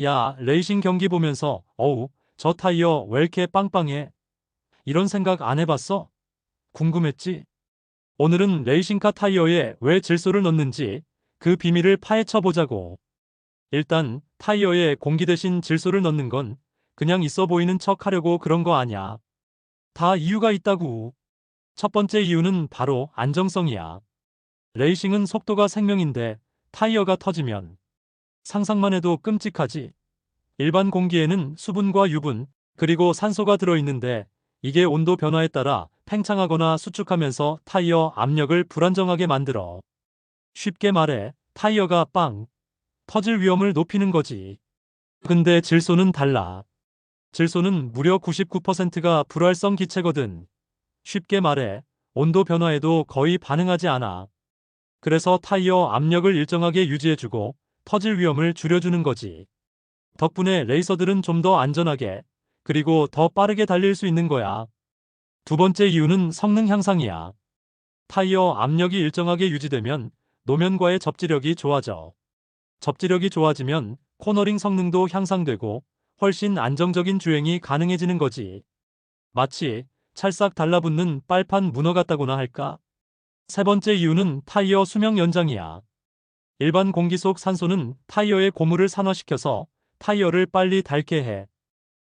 야, 레이싱 경기 보면서, 어우, 저 타이어 왜 이렇게 빵빵해? 이런 생각 안 해봤어? 궁금했지? 오늘은 레이싱카 타이어에 왜 질소를 넣는지 그 비밀을 파헤쳐 보자고. 일단, 타이어에 공기 대신 질소를 넣는 건 그냥 있어 보이는 척 하려고 그런 거 아냐. 다 이유가 있다고. 첫 번째 이유는 바로 안정성이야. 레이싱은 속도가 생명인데 타이어가 터지면 상상만 해도 끔찍하지. 일반 공기에는 수분과 유분, 그리고 산소가 들어있는데 이게 온도 변화에 따라 팽창하거나 수축하면서 타이어 압력을 불안정하게 만들어. 쉽게 말해 타이어가 빵 터질 위험을 높이는 거지. 근데 질소는 달라. 질소는 무려 99%가 불활성 기체거든. 쉽게 말해 온도 변화에도 거의 반응하지 않아. 그래서 타이어 압력을 일정하게 유지해주고 터질 위험을 줄여주는 거지. 덕분에 레이서들은 좀 더 안전하게 그리고 더 빠르게 달릴 수 있는 거야. 두 번째 이유는 성능 향상이야. 타이어 압력이 일정하게 유지되면 노면과의 접지력이 좋아져. 접지력이 좋아지면 코너링 성능도 향상되고 훨씬 안정적인 주행이 가능해지는 거지. 마치 찰싹 달라붙는 빨판 문어 같다고나 할까? 세 번째 이유는 타이어 수명 연장이야. 일반 공기 속 산소는 타이어의 고무를 산화시켜서 타이어를 빨리 닳게 해.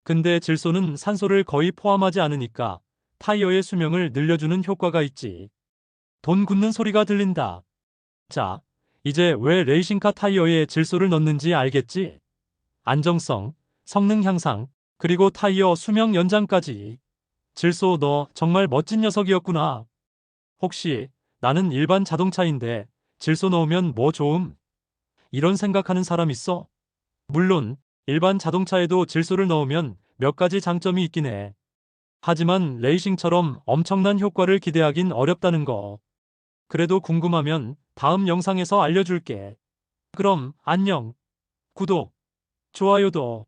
근데 질소는 산소를 거의 포함하지 않으니까 타이어의 수명을 늘려주는 효과가 있지. 돈 굳는 소리가 들린다. 자, 이제 왜 레이싱카 타이어에 질소를 넣는지 알겠지? 안정성, 성능 향상, 그리고 타이어 수명 연장까지. 질소 너 정말 멋진 녀석이었구나. 혹시 나는 일반 자동차인데 질소 넣으면 뭐 좋음? 이런 생각하는 사람 있어? 물론 일반 자동차에도 질소를 넣으면 몇 가지 장점이 있긴 해. 하지만 레이싱처럼 엄청난 효과를 기대하긴 어렵다는 거. 그래도 궁금하면 다음 영상에서 알려줄게. 그럼 안녕. 구독, 좋아요도.